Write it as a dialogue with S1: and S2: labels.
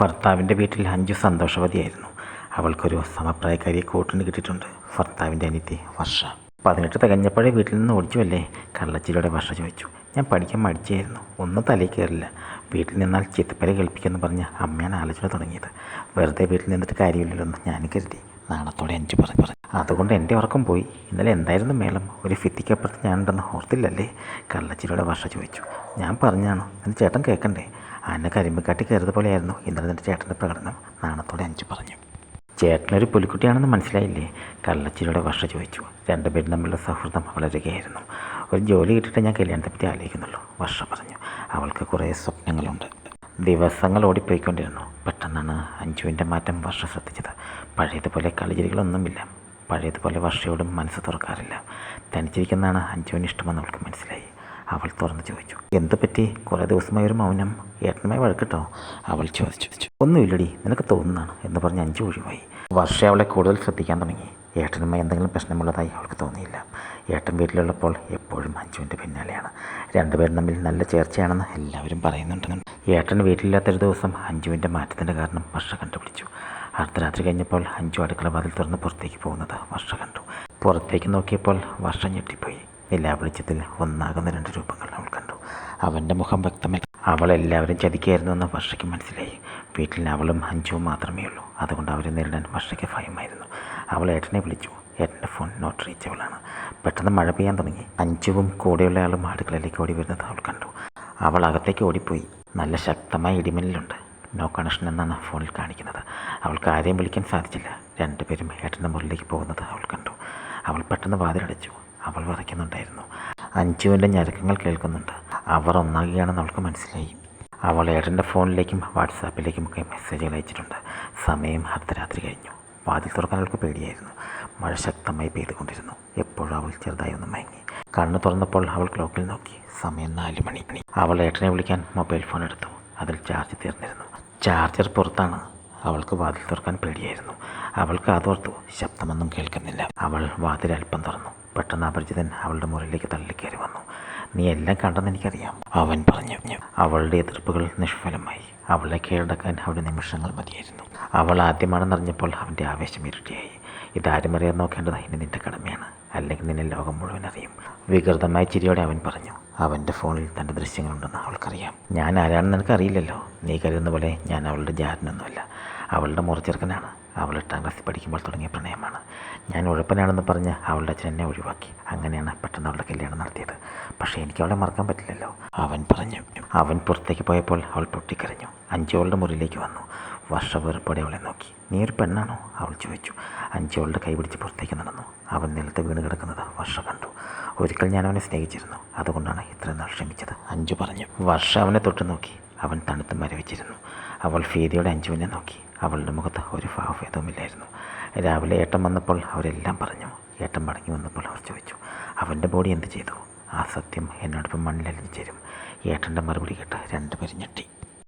S1: ഭർത്താവിന്റെ വീട്ടിൽ അഞ്ചു സന്തോഷവതിയായിരുന്നു. അവൾക്കൊരു സമപ്രായക്കാരിയെ കൂട്ടിന് കിട്ടിയിട്ടുണ്ട്. ഭർത്താവിന്റെ അനിയത്തി വർഷ. പതിനെട്ട് തികഞ്ഞപ്പോഴേ വീട്ടിൽ നിന്ന് ഓടിച്ചുവല്ലേ? കള്ളച്ചിരിയുടെ വർഷ ചോദിച്ചു. ഞാൻ പഠിക്കാൻ മടിച്ചായിരുന്നു. ഒന്നും തലയിൽ കയറില്ല. വീട്ടിൽ നിന്നാൽ ചിത്തപ്പല കേൾപ്പിക്കുമെന്ന് പറഞ്ഞ് അമ്മയാണ് ആലോചന തുടങ്ങിയത്. വെറുതെ വീട്ടിൽ നിന്നിട്ട് കാര്യമില്ലല്ലോ ഞാൻ കരുതി. നാണത്തോടെ അഞ്ചു പറഞ്ഞു പറഞ്ഞു. അതുകൊണ്ട് എന്റെ ഉറക്കം പോയി. ഇന്നലെ എന്തായിരുന്നു മേളം? ഒരു ഫിത്തിക്കപ്പുറത്ത് ഞാനുണ്ടെന്ന് ഓർത്തില്ലല്ലേ? കള്ളച്ചിരിയുടെ വർഷ ചോദിച്ചു. ഞാൻ പറഞ്ഞാണോ? എന്റെ ചേട്ടൻ കേൾക്കണ്ടേ? ആന കരിമ്പിക്കാട്ടി കയറിയത് പോലെയായിരുന്നു. ഇന്നലെ നിന്റെ ചേട്ടന്റെ പ്രകടനം നാണത്തോടെ അഞ്ചു പറഞ്ഞു. ചേട്ടനൊരു പുലിക്കുട്ടിയാണെന്ന് മനസ്സിലായില്ലേ? കള്ളച്ചിരിയുടെ വർഷ ചോദിച്ചു. രണ്ടുപേരും തമ്മിലുള്ള സൗഹൃദം വളരുകയായിരുന്നു ഒരു ജോലി കിട്ടിയിട്ട് ഞാൻ കല്യാണത്തെ പറ്റി ആലോചിക്കുന്നുള്ളൂ വർഷ പറഞ്ഞു. അവൾക്ക് കുറേ സ്വപ്നങ്ങളുണ്ട്. ദിവസങ്ങൾ ഓടിപ്പോയിക്കൊണ്ടിരുന്നു. പെട്ടെന്നാണ് അഞ്ജുവിന്റെ മാറ്റം വർഷ ശ്രദ്ധിച്ചത്. പഴയതുപോലെ കളിചിരികളൊന്നുമില്ല. പഴയതുപോലെ വർഷയോടും മനസ്സ് തുറക്കാറില്ല. തനിച്ചിരിക്കുന്നതാണ് അഞ്ജുവിന് ഇഷ്ടമെന്ന് അവൾക്ക് മനസ്സിലായി. അവൾ തുറന്ന് ചോദിച്ചു. എന്ത് പറ്റി? കുറേ ദിവസമായി ഒരു മൗനം. ഏട്ടനുമായി വഴക്കിട്ടോ? അവൾ ചോദിച്ചു. ഒന്നുമില്ലടി നിനക്ക് തോന്നുന്നതാണ് എന്ന് പറഞ്ഞ് അഞ്ചു ഒഴിവായി വർഷ അവളെ കൂടുതൽ ശ്രദ്ധിക്കാൻ തുടങ്ങി. ഏട്ടനുമായി എന്തെങ്കിലും പ്രശ്നമുള്ളതായി അവൾക്ക് തോന്നിയില്ല. ഏട്ടൻ വീട്ടിലുള്ളപ്പോൾ എപ്പോഴും അഞ്ചുവിന്റെ പിന്നാലെയാണ്. രണ്ടുപേരും തമ്മിൽ നല്ല ചേർച്ചയാണെന്ന് എല്ലാവരും പറയുന്നുണ്ട് ഏട്ടൻ വീട്ടിലില്ലാത്തൊരു ദിവസം അഞ്ചുവിന്റെ മാറ്റത്തിന്റെ കാരണം വർഷ കണ്ടുപിടിച്ചു. അർദ്ധരാത്രി കഴിഞ്ഞപ്പോൾ അഞ്ചു അടുക്കള വാതിൽ തുറന്ന് പുറത്തേക്ക് പോകുന്നത് വർഷ കണ്ടു. പുറത്തേക്ക് നോക്കിയപ്പോൾ വർഷം ഞെട്ടിപ്പോയി. നിലാവെളിച്ചത്തിൽ ഒന്നാകുന്ന രണ്ട് രൂപങ്ങൾ അവൾ കണ്ടു. അവന്റെ മുഖം വ്യക്തമല്ല. അവൾ എല്ലാവരും ചതിക്കായിരുന്നു എന്ന് വർഷയ്ക്ക് മനസ്സിലായി. വീട്ടിൽ അവളും അഞ്ചുവും മാത്രമേ ഉള്ളൂ. അതുകൊണ്ട് അവരെ നേരിടാൻ വർഷയ്ക്ക് ഭയമായിരുന്നു. അവൾ ഏട്ടനെ വിളിച്ചു. ഏട്ടന്റെ ഫോൺ നോട്ട് റീച്ചബിളാണ് പെട്ടെന്ന് മഴ പെയ്യാൻ തുടങ്ങി. അഞ്ചുവും കൂടെയുള്ള ആളും അടുക്കളയിലേക്ക് ഓടി വരുന്നത് അവൾ കണ്ടു. അവൾ അകത്തേക്ക് ഓടിപ്പോയി. നല്ല ശക്തമായ ഇടിമിന്നലുണ്ട്. നോ കണക്ഷൻ എന്നാണ് ഫോണിൽ കാണിക്കുന്നത്. അവൾക്ക് ആരെയും വിളിക്കാൻ സാധിച്ചില്ല. രണ്ടുപേരും ഏട്ടന്റെ മുറിലേക്ക് പോകുന്നത് അവൾ കണ്ടു. അവൾ പെട്ടെന്ന് വാതിലടച്ചു. അവൾ വിറയ്ക്കുന്നുണ്ടായിരുന്നു. അഞ്ചുവിന്റെ ഞരക്കങ്ങൾ കേൾക്കുന്നുണ്ട്. അവർ ഒന്നാകുകയാണെന്ന് അവൾക്ക് മനസ്സിലായി. അവൾ ഏട്ടന്റെ ഫോണിലേക്കും വാട്സാപ്പിലേക്കും ഒക്കെ മെസ്സേജുകൾ അയച്ചിട്ടുണ്ട്. സമയം അർദ്ധരാത്രി കഴിഞ്ഞു. വാതിൽ തുറക്കാൻ അവൾക്ക് പേടിയായിരുന്നു. മഴ ശക്തമായി പെയ്തുകൊണ്ടിരുന്നു. എപ്പോഴും അവൾ ചെറുതായി ഒന്ന് മയങ്ങി. കണ്ണു തുറന്നപ്പോൾ അവൾ ക്ലോക്കിൽ നോക്കി. സമയം നാല് മണി. അവൾ ഏട്ടനെ വിളിക്കാൻ മൊബൈൽ ഫോൺ എടുത്തു. അതിൽ ചാർജ് തീർന്നിരുന്നു. ചാർജർ പുറത്താണ്. അവൾക്ക് വാതിൽ തുറക്കാൻ പേടിയായിരുന്നു. അവൾക്ക് അതോർത്തു. ശബ്ദമൊന്നും കേൾക്കുന്നില്ല. അവൾ വാതിൽ അല്പം തുറന്നു. പെട്ടെന്ന് അപരിചിതൻ അവളുടെ മുറിയിലേക്ക് തള്ളിക്കയറി വന്നു. നീ എല്ലാം കണ്ടെന്ന് എനിക്കറിയാം അവൻ പറഞ്ഞു. അവളുടെ എതിർപ്പുകൾ നിഷ്ഫലമായി. അവളെ കീഴടക്കാൻ അവിടെ നിമിഷങ്ങൾ മതിയായിരുന്നു. അവൾ ആദ്യമാണെന്നറിഞ്ഞപ്പോൾ അവന്റെ ആവേശം ഇരട്ടിയായി. ഇതാരും അറിയാൻ നോക്കേണ്ടത്. ഇനി നിന്റെ കടമയാണ്. അല്ലെങ്കിൽ നിന്നെ ലോകം മുഴുവൻ അറിയും. വികൃതമായ ചിരിയോടെ അവൻ പറഞ്ഞു. അവന്റെ ഫോണിൽ തന്റെ ദൃശ്യങ്ങളുണ്ടെന്ന് അവൾക്കറിയാം. ഞാൻ ആരാണെന്ന് നിനക്കറിയില്ലല്ലോ നീ കരുതുന്ന പോലെ ഞാൻ അവളുടെ ജാരനൊന്നുമല്ല അവളുടെ മുറിച്ചെറുക്കനാണ്. അവൾ എട്ടാം ക്ലാസ്സിൽ പഠിക്കുമ്പോൾ തുടങ്ങിയ പ്രണയമാണ്. ഞാൻ ഉഴപ്പനാണെന്ന് പറഞ്ഞ് അവളുടെ അച്ഛൻ എന്നെ ഒഴിവാക്കി. അങ്ങനെയാണ് പെട്ടെന്ന് അവളുടെ കല്യാണം നടത്തിയത്. പക്ഷേ എനിക്ക് അവളെ മറക്കാൻ പറ്റില്ലല്ലോ. അവൻ പറഞ്ഞു. അവൻ പുറത്തേക്ക് പോയപ്പോൾ അവൾ പൊട്ടിക്കരഞ്ഞു. അഞ്ചോളുടെ മുറിയിലേക്ക് വന്നു. വർഷ വെറുപ്പോടെ അവളെ നോക്കി. നീ ഒരു പെണ്ണാണോ? അവൾ ചോദിച്ചു. അഞ്ചോളുടെ കൈ പിടിച്ച് പുറത്തേക്ക് നടന്നു. അവൻ നിലത്ത് വീണ് കിടക്കുന്നത് വർഷ കണ്ടു. ഒരിക്കൽ ഞാൻ അവനെ സ്നേഹിച്ചിരുന്നു. അതുകൊണ്ടാണ് ഇത്രയും നാൾ ക്ഷമിച്ചത്. അഞ്ചു പറഞ്ഞു. വർഷ അവനെ തൊട്ട് നോക്കി അവൻ തണുത്ത് മരവിച്ചിരുന്നു. അവൾ ഫീതിയുടെ അഞ്ജുവിനെ നോക്കി. അവളുടെ മുഖത്ത് ഒരു ഭാവഭേദവുമില്ലായിരുന്നു. രാവിലെ ഏട്ടൻ വന്നപ്പോൾ അവരെല്ലാം പറഞ്ഞു. ഏട്ടൻ മടങ്ങി വന്നപ്പോൾ അവർ ചോദിച്ചു അവന്റെ ബോഡി എന്ത് ചെയ്തു? ആ സത്യം എന്നോടൊപ്പം മണ്ണിലലിഞ്ഞു ചേരും. ഏട്ടന്റെ മറുപടി കേട്ട് രണ്ടുപേരും ഞെട്ടി.